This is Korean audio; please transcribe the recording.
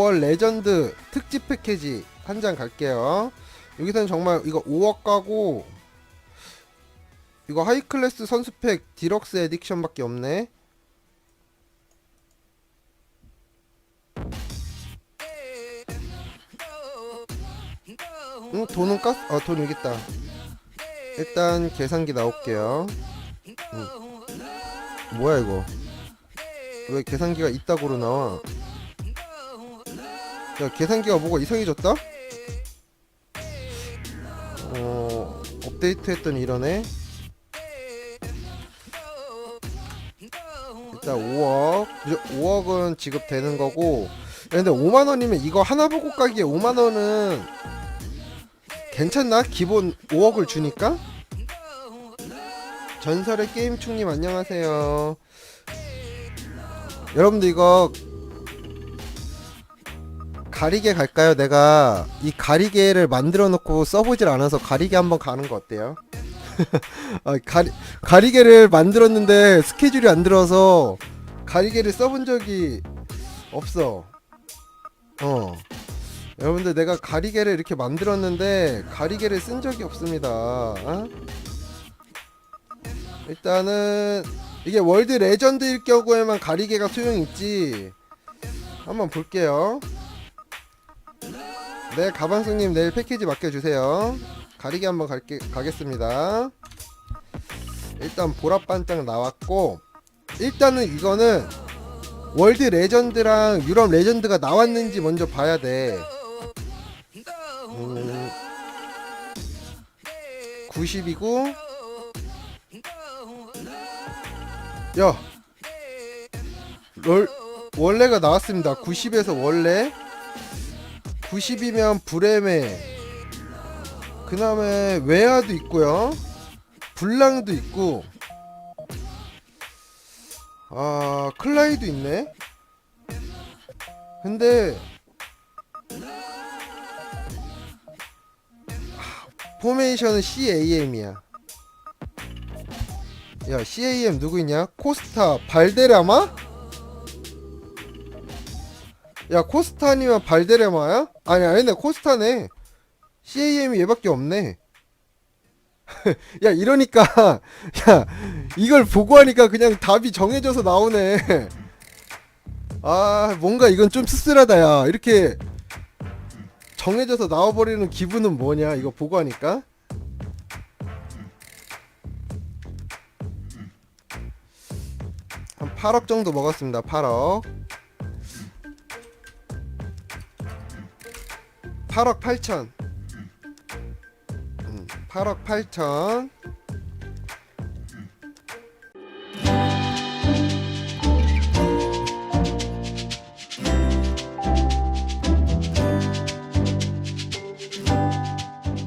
5월 레전드 특집 패키지 한 장 갈게요. 여기서는 정말 이거 5억 가고 이거 하이클래스 선수팩 디럭스 에딕션밖에 없네. 응 돈은 깠? 아돈 여기 있다. 일단 계산기 나올게요. 응. 뭐야 이거? 왜 계산기가 이따구로 나와? 야 계산기가 뭐가 이상해졌다? 어 업데이트 했더니 이러네 일단 5억 5억은 지급되는 거고 야, 근데 5만원이면 이거 하나 보고 가기에 5만원은 괜찮나? 기본 5억을 주니까? 전설의 게임충님 안녕하세요 여러분들 이거 가리개 갈까요? 내가 이 가리개를 만들어 놓고 써보질 않아서 가리개 한번 가는 거 어때요? 아, 가리, 가리개를 만들었는데 스케줄이 안 들어서 가리개를 써본 적이 없어. 어. 여러분들 내가 가리개를 이렇게 만들었는데 가리개를 쓴 적이 없습니다. 어? 일단은 이게 월드 레전드일 경우에만 가리개가 소용이 있지. 한번 볼게요. 네, 가방송님 내일 패키지 맡겨주세요. 가리개 한번 갈게, 가겠습니다. 일단 보라반짝 나왔고, 일단은 이거는 월드 레전드랑 유럽 레전드가 나왔는지 먼저 봐야 돼. 음, 90이고, 야, 롤, 원래가 나왔습니다. 90에서 원래. 90이면 브레메 그 다음에 웨아도 있고요. 블랑도 있고. 아 클라이도 있네. 근데 포메이션은 CAM이야. 야 CAM 누구 있냐? 코스타 발데라마 야 코스타 아니면 발데레마야? 아니 아니네 코스타네. CAM이 얘밖에 없네. 야 이러니까 야 이걸 보고 하니까 그냥 답이 정해져서 나오네. 아 뭔가 이건 좀 씁쓸하다 야. 이렇게 정해져서 나와버리는 기분은 뭐냐 이거 보고 하니까? 한 8억 정도 먹었습니다 8억 8억 8천. 음, 8억 8천.